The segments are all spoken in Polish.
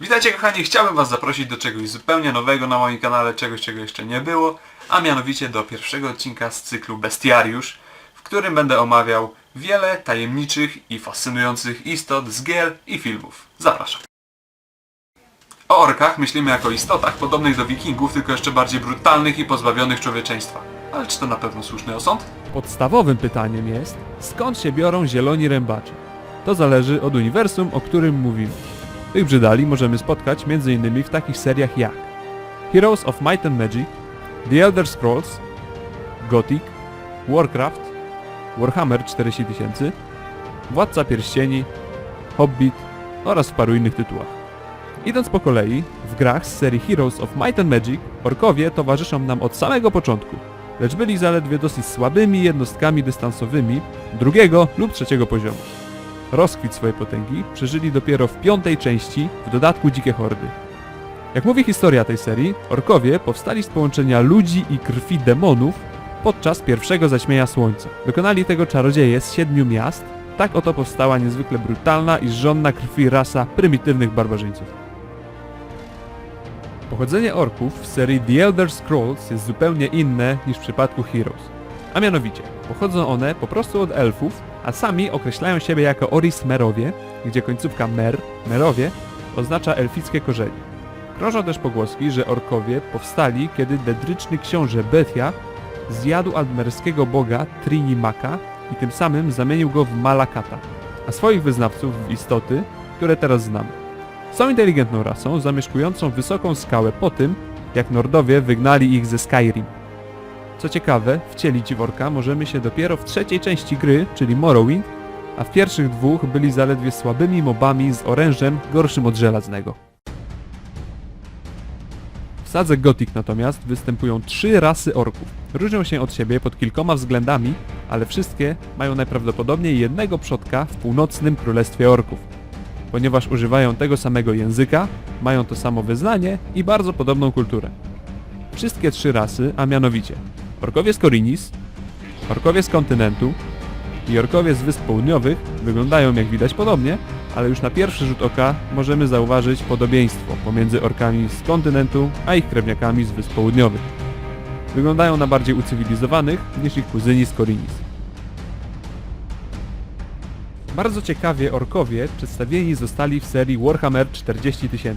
Witajcie kochani, chciałbym was zaprosić do czegoś zupełnie nowego na moim kanale, czegoś czego jeszcze nie było, a mianowicie do pierwszego odcinka z cyklu Bestiariusz, w którym będę omawiał wiele tajemniczych i fascynujących istot z gier i filmów. Zapraszam. O orkach myślimy jako istotach podobnych do wikingów, tylko jeszcze bardziej brutalnych i pozbawionych człowieczeństwa. Ale czy to na pewno słuszny osąd? Podstawowym pytaniem jest, skąd się biorą zieloni rębacze? To zależy od uniwersum, o którym mówimy. Tych brzydali możemy spotkać m.in. w takich seriach jak Heroes of Might and Magic, The Elder Scrolls, Gothic, Warcraft, Warhammer 40 000, Władca Pierścieni, Hobbit oraz w paru innych tytułach. Idąc po kolei, w grach z serii Heroes of Might and Magic orkowie towarzyszą nam od samego początku, lecz byli zaledwie dosyć słabymi jednostkami dystansowymi drugiego lub trzeciego poziomu. Rozkwit swojej potęgi przeżyli dopiero w piątej części, w dodatku Dzikie Hordy. Jak mówi historia tej serii, orkowie powstali z połączenia ludzi i krwi demonów podczas pierwszego zaćmienia słońca. Dokonali tego czarodzieje z siedmiu miast, tak oto powstała niezwykle brutalna i żonna krwi rasa prymitywnych barbarzyńców. Pochodzenie orków w serii The Elder Scrolls jest zupełnie inne niż w przypadku Heroes. A mianowicie, pochodzą one po prostu od elfów, a sami określają siebie jako Oris Merowie, gdzie końcówka Mer, Merowie, oznacza elfickie korzenie. Krążą też pogłoski, że orkowie powstali, kiedy dedryczny książę Bethia zjadł admerskiego boga Trinimaka i tym samym zamienił go w Malakata, a swoich wyznawców w istoty, które teraz znamy. Są inteligentną rasą, zamieszkującą wysoką skałę po tym, jak Nordowie wygnali ich ze Skyrim. Co ciekawe, wcielić w orka możemy się dopiero w trzeciej części gry, czyli Morrowind, a w pierwszych dwóch byli zaledwie słabymi mobami z orężem gorszym od żelaznego. W sadze Gothic natomiast występują trzy rasy orków. Różnią się od siebie pod kilkoma względami, ale wszystkie mają najprawdopodobniej jednego przodka w północnym królestwie orków ponieważ używają tego samego języka, mają to samo wyznanie i bardzo podobną kulturę. Wszystkie trzy rasy, a mianowicie orkowie z Korinis, orkowie z kontynentu i orkowie z wysp południowych wyglądają jak widać podobnie, ale już na pierwszy rzut oka możemy zauważyć podobieństwo pomiędzy orkami z kontynentu a ich krewniakami z wysp południowych. Wyglądają na bardziej ucywilizowanych niż ich kuzyni z Korinis. Bardzo ciekawie orkowie przedstawieni zostali w serii Warhammer 40 000.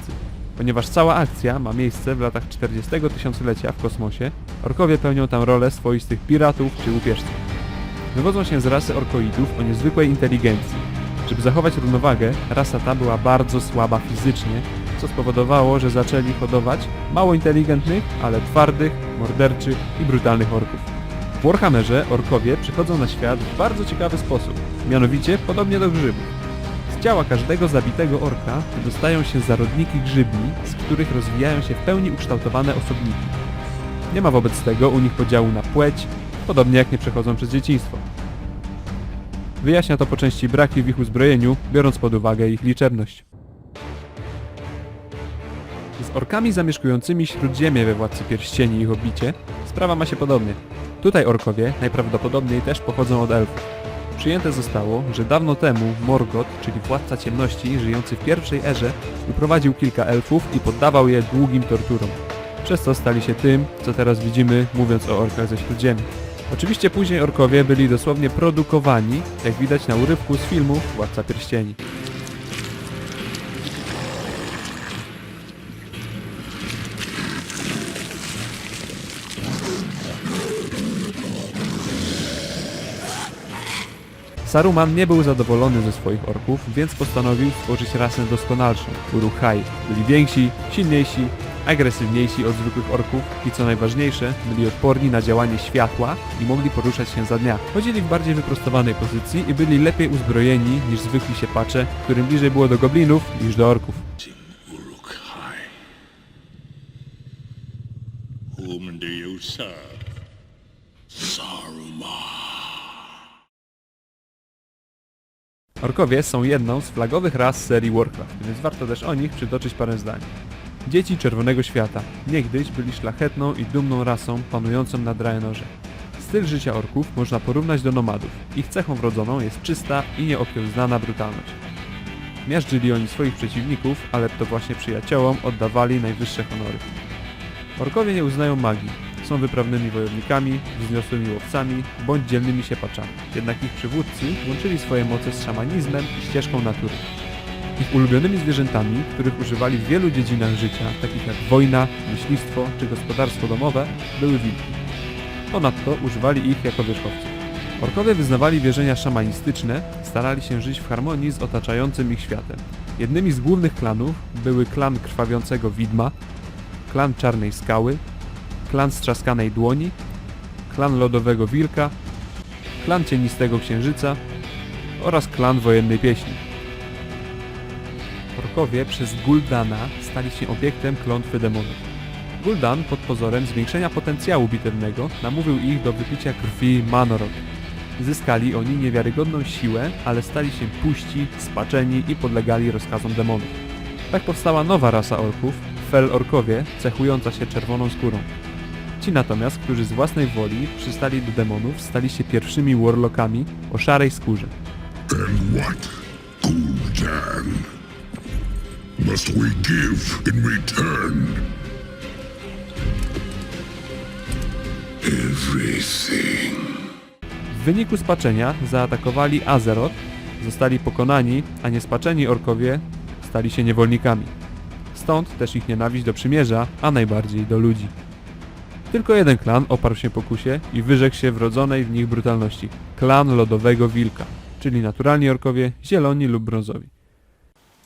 Ponieważ cała akcja ma miejsce w latach 40 tysiąclecia w kosmosie, orkowie pełnią tam rolę swoistych piratów czy łupieżców. Wywodzą się z rasy orkoidów o niezwykłej inteligencji. Żeby zachować równowagę, rasa ta była bardzo słaba fizycznie, co spowodowało, że zaczęli hodować mało inteligentnych, ale twardych, morderczych i brutalnych orków. W Warhammerze orkowie przychodzą na świat w bardzo ciekawy sposób, mianowicie podobnie do grzybów. Ciała każdego zabitego orka dostają się zarodniki grzybni, z których rozwijają się w pełni ukształtowane osobniki. Nie ma wobec tego u nich podziału na płeć, podobnie jak nie przechodzą przez dzieciństwo. Wyjaśnia to po części braki w ich uzbrojeniu, biorąc pod uwagę ich liczebność. Z orkami zamieszkującymi Śródziemie we Władcy Pierścieni i Hobbicie sprawa ma się podobnie. Tutaj orkowie najprawdopodobniej też pochodzą od elfów. Przyjęte zostało, że dawno temu Morgoth, czyli władca ciemności żyjący w pierwszej erze, uprowadził kilka elfów i poddawał je długim torturom. Przez co stali się tym, co teraz widzimy, mówiąc o orkach ze Śródziemia. Oczywiście później orkowie byli dosłownie produkowani, jak widać na urywku z filmu Władca Pierścieni. Saruman nie był zadowolony ze swoich orków, więc postanowił stworzyć rasę doskonalszą, Uruk-hai. Byli więksi, silniejsi, agresywniejsi od zwykłych orków i co najważniejsze, byli odporni na działanie światła i mogli poruszać się za dnia. Chodzili w bardziej wyprostowanej pozycji i byli lepiej uzbrojeni niż zwykli siepacze, którym bliżej było do goblinów niż do orków. Whom do you serve? Saruman. Orkowie są jedną z flagowych ras serii Warcraft, więc warto też o nich przytoczyć parę zdań. Dzieci Czerwonego Świata. Niegdyś byli szlachetną i dumną rasą panującą na Draenorze. Styl życia orków można porównać do nomadów. Ich cechą wrodzoną jest czysta i nieokiełznana brutalność. Miażdżyli oni swoich przeciwników, ale to właśnie przyjaciołom oddawali najwyższe honory. Orkowie nie uznają magii. Są wyprawnymi wojownikami, wzniosłymi łowcami bądź dzielnymi siepaczami. Jednak ich przywódcy łączyli swoje moce z szamanizmem i ścieżką natury. Ich ulubionymi zwierzętami, których używali w wielu dziedzinach życia, takich jak wojna, myślistwo czy gospodarstwo domowe, były wilki. Ponadto używali ich jako wierzchowców. Orkowie wyznawali wierzenia szamanistyczne, starali się żyć w harmonii z otaczającym ich światem. Jednymi z głównych klanów były klan Krwawiącego Widma, klan Czarnej Skały, klan Strzaskanej Dłoni, klan Lodowego Wilka, klan Cienistego Księżyca oraz klan Wojennej Pieśni. Orkowie przez Guldana stali się obiektem klątwy demonów. Guldan pod pozorem zwiększenia potencjału bitewnego namówił ich do wypicia krwi Manorot. Zyskali oni niewiarygodną siłę, ale stali się puści, spaczeni i podlegali rozkazom demonów. Tak powstała nowa rasa orków, Fel Orkowie, cechująca się czerwoną skórą. Ci natomiast, którzy z własnej woli przystali do demonów, stali się pierwszymi warlockami o szarej skórze. And what, Gul'dan, must we give in return? Everything. W wyniku spaczenia zaatakowali Azeroth, zostali pokonani, a niespaczeni orkowie stali się niewolnikami. Stąd też ich nienawiść do przymierza, a najbardziej do ludzi. Tylko jeden klan oparł się pokusie i wyrzekł się wrodzonej w nich brutalności. Klan Lodowego Wilka, czyli naturalni orkowie, zieloni lub brązowi.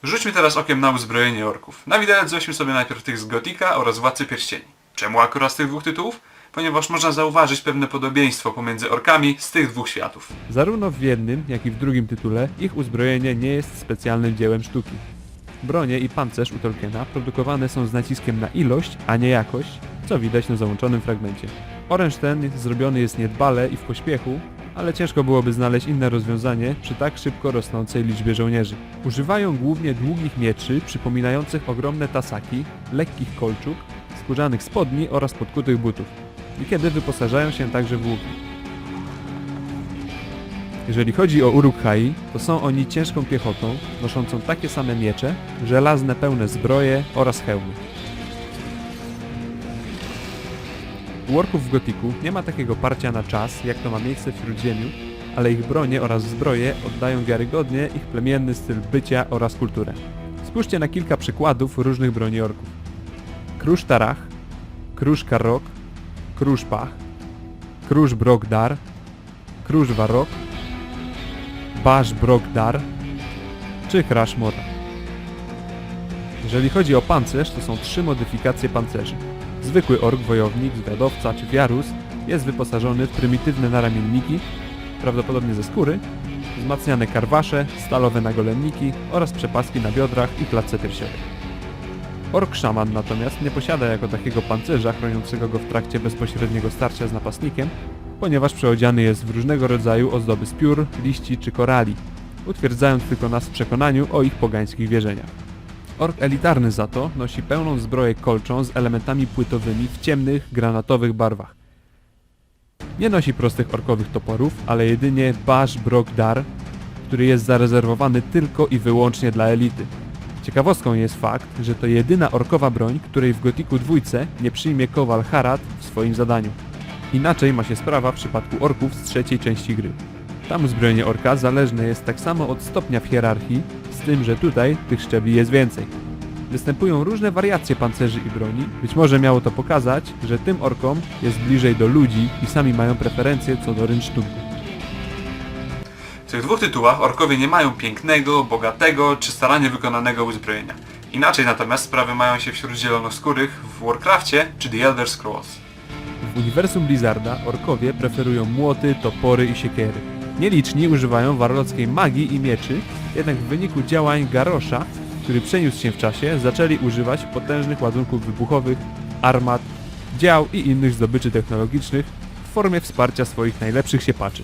Rzućmy teraz okiem na uzbrojenie orków. Na widelec weźmy sobie najpierw tych z Gotika oraz Władcy Pierścieni. Czemu akurat z tych dwóch tytułów? Ponieważ można zauważyć pewne podobieństwo pomiędzy orkami z tych dwóch światów. Zarówno w jednym, jak i w drugim tytule ich uzbrojenie nie jest specjalnym dziełem sztuki. Bronie i pancerz u Tolkiena produkowane są z naciskiem na ilość, a nie jakość, co widać na załączonym fragmencie. Oręż ten zrobiony jest niedbale i w pośpiechu, ale ciężko byłoby znaleźć inne rozwiązanie przy tak szybko rosnącej liczbie żołnierzy. Używają głównie długich mieczy przypominających ogromne tasaki, lekkich kolczuk, skórzanych spodni oraz podkutych butów. Niekiedy wyposażają się także w łuki. Jeżeli chodzi o Uruk-hai, to są oni ciężką piechotą, noszącą takie same miecze, żelazne pełne zbroje oraz hełmy. U orków w Gotiku nie ma takiego parcia na czas, jak to ma miejsce w Śródziemiu, ale ich bronie oraz zbroje oddają wiarygodnie ich plemienny styl bycia oraz kulturę. Spójrzcie na kilka przykładów różnych broni orków. Krusz Tarach, Krusz Karok, Krusz Pach, Krusz Brogdar, Krusz Warok, Bash Brogdar czy Crash Mora. Jeżeli chodzi o pancerz, to są trzy modyfikacje pancerzy. Zwykły ork, wojownik, zwiadowca czy wiarus jest wyposażony w prymitywne naramienniki, prawdopodobnie ze skóry, wzmacniane karwasze, stalowe nagolenniki oraz przepaski na biodrach i klatce piersiowej. Ork szaman natomiast nie posiada jako takiego pancerza chroniącego go w trakcie bezpośredniego starcia z napastnikiem, ponieważ przeodziany jest w różnego rodzaju ozdoby z piór, liści czy korali, utwierdzając tylko nas w przekonaniu o ich pogańskich wierzeniach. Ork elitarny za to nosi pełną zbroję kolczą z elementami płytowymi w ciemnych, granatowych barwach. Nie nosi prostych orkowych toporów, ale jedynie Bash Brogdar, który jest zarezerwowany tylko i wyłącznie dla elity. Ciekawostką jest fakt, że to jedyna orkowa broń, której w Gotiku dwójce nie przyjmie Kowal Harad w swoim zadaniu. Inaczej ma się sprawa w przypadku orków z trzeciej części gry. Tam uzbrojenie orka zależne jest tak samo od stopnia w hierarchii, z tym, że tutaj tych szczebli jest więcej. Występują różne wariacje pancerzy i broni, być może miało to pokazać, że tym orkom jest bliżej do ludzi i sami mają preferencje co do rynsztunku. W tych dwóch tytułach orkowie nie mają pięknego, bogatego czy starannie wykonanego uzbrojenia. Inaczej natomiast sprawy mają się wśród zielonoskórych w Warcrafcie czy The Elder Scrolls. W uniwersum Blizzarda orkowie preferują młoty, topory i siekiery. Nieliczni używają warlockiej magii i mieczy, jednak w wyniku działań Garosza, który przeniósł się w czasie, zaczęli używać potężnych ładunków wybuchowych, armat, dział i innych zdobyczy technologicznych w formie wsparcia swoich najlepszych siepaczy.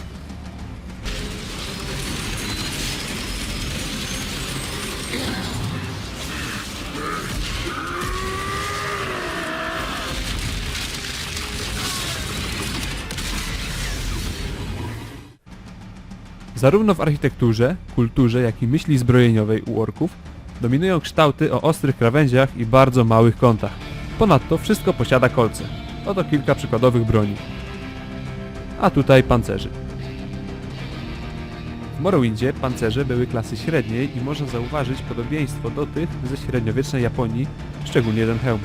Zarówno w architekturze, kulturze, jak i myśli zbrojeniowej u orków dominują kształty o ostrych krawędziach i bardzo małych kątach. Ponadto wszystko posiada kolce. Oto kilka przykładowych broni. A tutaj pancerzy. W Morrowindzie pancerze były klasy średniej i można zauważyć podobieństwo do tych ze średniowiecznej Japonii, szczególnie ten hełm.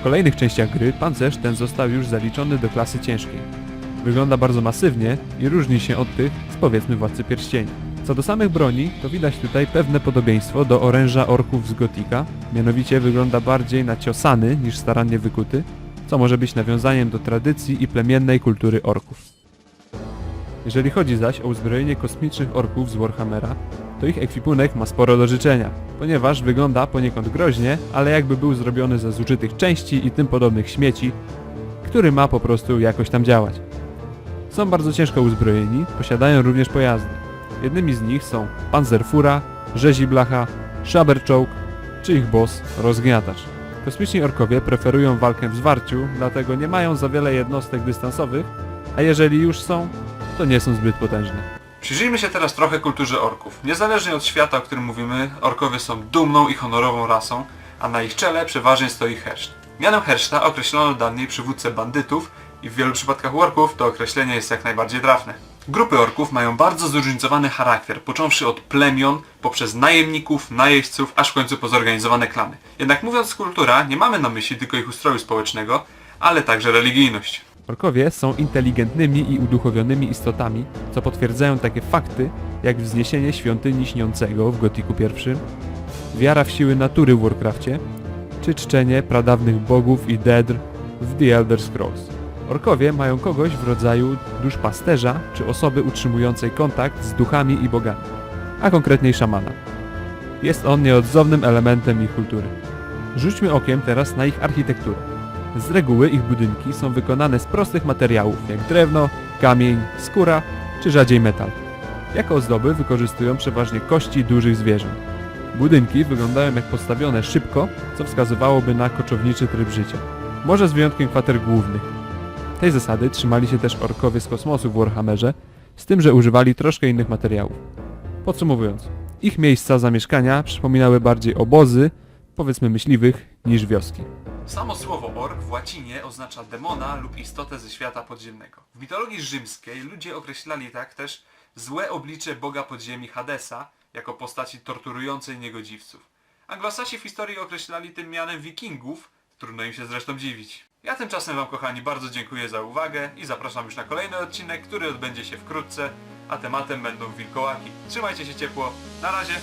W kolejnych częściach gry pancerz ten został już zaliczony do klasy ciężkiej. Wygląda bardzo masywnie i różni się od tych z powiedzmy Władcy Pierścieni. Co do samych broni, to widać tutaj pewne podobieństwo do oręża orków z Gotika, mianowicie wygląda bardziej naciosany niż starannie wykuty, co może być nawiązaniem do tradycji i plemiennej kultury orków. Jeżeli chodzi zaś o uzbrojenie kosmicznych orków z Warhammera, to ich ekwipunek ma sporo do życzenia, ponieważ wygląda poniekąd groźnie, ale jakby był zrobiony ze zużytych części i tym podobnych śmieci, który ma po prostu jakoś tam działać. Są bardzo ciężko uzbrojeni, posiadają również pojazdy. Jednymi z nich są Panzerfura, Rzezi Blacha, Schaberczołg czy ich boss Rozgniatacz. Kosmiczni orkowie preferują walkę w zwarciu, dlatego nie mają za wiele jednostek dystansowych, a jeżeli już są, to nie są zbyt potężne. Przyjrzyjmy się teraz trochę kulturze orków. Niezależnie od świata, o którym mówimy, orkowie są dumną i honorową rasą, a na ich czele przeważnie stoi herszt. Mianem herszta określono dawniej przywódcę bandytów i w wielu przypadkach orków to określenie jest jak najbardziej trafne. Grupy orków mają bardzo zróżnicowany charakter, począwszy od plemion, poprzez najemników, najeźdźców, aż w końcu po zorganizowane klany. Jednak mówiąc kultura, nie mamy na myśli tylko ich ustroju społecznego, ale także religijność. Orkowie są inteligentnymi i uduchowionymi istotami, co potwierdzają takie fakty, jak wzniesienie świątyni śniącego w Gotiku I, wiara w siły natury w Warcrafcie, czy czczenie pradawnych bogów i dedr w The Elder Scrolls. Orkowie mają kogoś w rodzaju duszpasterza, czy osoby utrzymującej kontakt z duchami i bogami, a konkretniej szamana. Jest on nieodzownym elementem ich kultury. Rzućmy okiem teraz na ich architekturę. Z reguły ich budynki są wykonane z prostych materiałów, jak drewno, kamień, skóra czy rzadziej metal. Jako ozdoby wykorzystują przeważnie kości dużych zwierząt. Budynki wyglądają jak postawione szybko, co wskazywałoby na koczowniczy tryb życia. Może z wyjątkiem kwater głównych. Tej zasady trzymali się też orkowie z kosmosu w Warhammerze, z tym, że używali troszkę innych materiałów. Podsumowując, ich miejsca zamieszkania przypominały bardziej obozy, powiedzmy myśliwych, niż wioski. Samo słowo ork w łacinie oznacza demona lub istotę ze świata podziemnego. W mitologii rzymskiej ludzie określali tak też złe oblicze boga podziemi Hadesa jako postaci torturującej niegodziwców. Anglosasi w historii określali tym mianem wikingów, trudno im się zresztą dziwić. Ja tymczasem wam kochani bardzo dziękuję za uwagę i zapraszam już na kolejny odcinek, który odbędzie się wkrótce, a tematem będą wilkołaki. Trzymajcie się ciepło, na razie!